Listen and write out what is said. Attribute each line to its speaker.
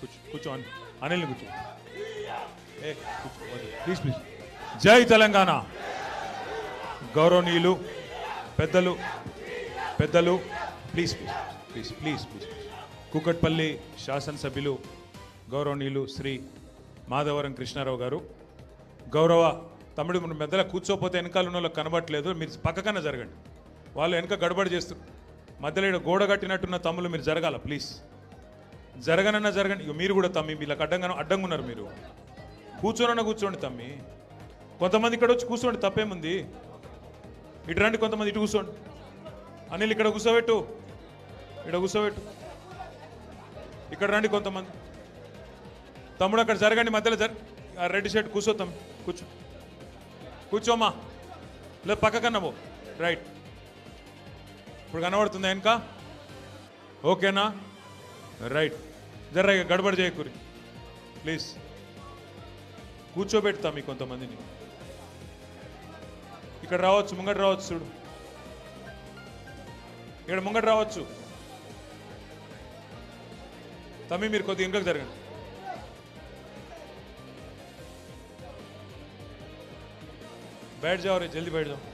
Speaker 1: కూర్చో కూర్చో అనిల్ని కూర్చో. ఏ ప్లీజ్ ప్లీజ్ జై తెలంగాణ. గౌరవనీయులు పెద్దలు పెద్దలు please please please please please Kukatpally శాసనసభ్యులు గౌరవనీయులు శ్రీ మాధవరం కృష్ణారావు గారు. గౌరవ తమ్ముడు మన మెద్దల కూర్చోపోతే వెనకాల ఉన్న వాళ్ళకి కనబట్టలేదు మీరు పక్కకన్నా జరగండి. వాళ్ళు వెనక గడబడి చేస్తారు మధ్యలో ఈడ గోడ కట్టినట్టున్న తమ్ములు మీరు జరగాల ప్లీజ్ జరగనన్నా జరగండి ఇక మీరు కూడా తమ్మి వీళ్ళకి అడ్డంగా అడ్డంగా ఉన్నారు మీరు. కూర్చోనన్నా కూర్చోండి తమ్మి. కొంతమంది ఇక్కడ వచ్చి కూర్చోండి తప్పేముంది? ఇటు రండి కొంతమంది ఇటు కూర్చోండి. అనిల్ ఇక్కడ కూర్చోబెట్టు. ఇక్కడ కూర్చోబెట్టు. ఇక్కడ రండి కొంతమంది. తమ్ముడు అక్కడ జరగండి మధ్యలో జర రెడ్ షర్ట్ కూర్చో తమ్మి కూర్చో. కూర్చోమ్మా లేదు పక్కకన్నా పో. రైట్. ఇప్పుడు కనబడుతుందా వెనక? ఓకేనా? రైట్ జర్ర ఇక గడబడి చేయకూరి ప్లీజ్ కూర్చోబెడతా మీ కొంతమందిని ఇక్కడ రావచ్చు ముంగట రావచ్చు చూడు ఇక్కడ ముంగట రావచ్చు తమ్మి మీరు కొద్దిగా ఇంకొక జరగండి बैठ जाओ रे जल्दी बैठ जाओ